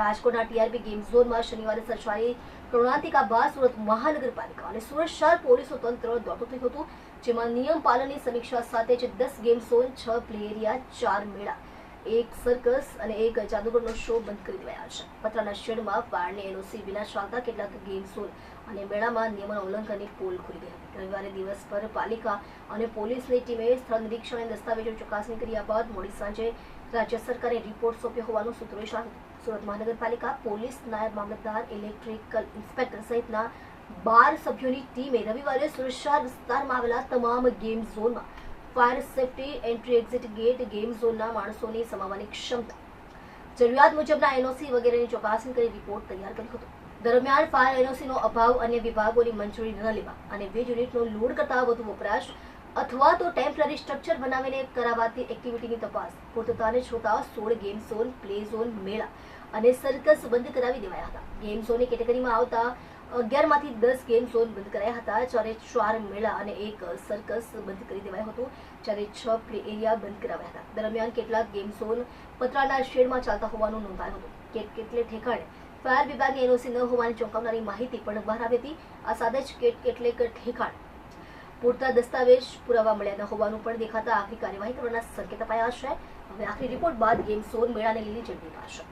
રાજકોટના TRP game ઝોનમાં શનિવારે સર્જાયેલી કરુણાંતિકા બાદ સુરત મહાનગરપાલિકા અને સુરત શહેર પોલીસ તંત્ર દોડતું થયું હતું, જેમાં નિયમ પાલનની સમીક્ષા સાથે જ દસ ગેમ ઝોન છ પ્લે એરિયા ચાર મેળા. એક સર્કસ અને એક જાદુગરનો શો બંધ કરી દેવાયા છે. પતરાના શેડમાં ફાયરની એનઓસી વિના ચાલતા કેટલાક ગેમ અને મેળામાં નિયમન ઉલ્લંઘનની પોલ ખુલી ગઈ. રવિવારે દિવસ પર પાલિકા અને પોલીસની ટીમે સ્થળ નિરીક્ષણ અને દસ્તાવેજો ચકાસણી કર્યા બાદ મોડી સાંજે રાજ્ય સરકારે રિપોર્ટ સોંપ્યો હોવાનું સૂત્રોએ જણાવ્યું સુરત મહાનગરપાલિકા પોલીસ નાયબ મામલતદાર ઇલેક્ટ્રિકલ ઇન્સ્પેક્ટર સહિતના બાર સભ્યોની ટીમે રવિવારે સુરક્ષા વિસ્તારમાં આવેલા તમામ ગેમ ઝોનમાં fire safety entry exit gate, game ઝોનના માણસોની સમાવવાની ક્ષમતા. જરૂરિયાત મુજબના એનઓસી વગેરેની ચકાસણી કરી રિપોર્ટ તૈયાર કર્યો હતો. દરમિયાન ફાયર એનઓસીનો અભાવ અન્ય વિભાગોની મંજૂરી ન લેવા અને વીજ યુનિટનો લોડ કરતા વધુ વપરાશ અથવા તો ટેમ્પરરી સ્ટ્રક્ચર બનાવીને કરાવાતી એક્ટિવિટીની તપાસ. પૂર્તતાને છોટા સોળ ગેમ ઝોન, પ્લે ઝોન, મેળા અને સર્કસ બંધ કરાવી દેવાયા હતા. ગેમ ઝોનની કેટેગરીમાં આવતા અગિયારમાંથી દસ ગેમ ઝોન બંધ કરાયા હતા. જ્યારે ચાર મેળા અને એક સર્કસ બંધ કરી દેવાયું હતું. જ્યારે છ પ્લે એરિયા બંધ કરાવ્યા હતા. દરમિયાન કેટલાક ગેમ ઝોન પતરાના શેડમાં ચાલતા હોવાનું નોંધાયું હતું. કે કેટલે ઠેકાણે ફાયર વિભાગની એનઓસી ન હોવાની ચોંકાવનારી માહિતી પણ બહાર આવી હતી. આ સાથે જ કેટ કેટલેક ઠેકાણ પૂરતા દસ્તાવેજ પુરાવા મળ્યા ન હોવાનું પણ દેખાતા આખરી કાર્યવાહી કરવાના સંકેત અપાયા છે. હવે આખરી રિપોર્ટ બાદ ગેમ ઝોન મેળાને લીલી ઝંડી પાશે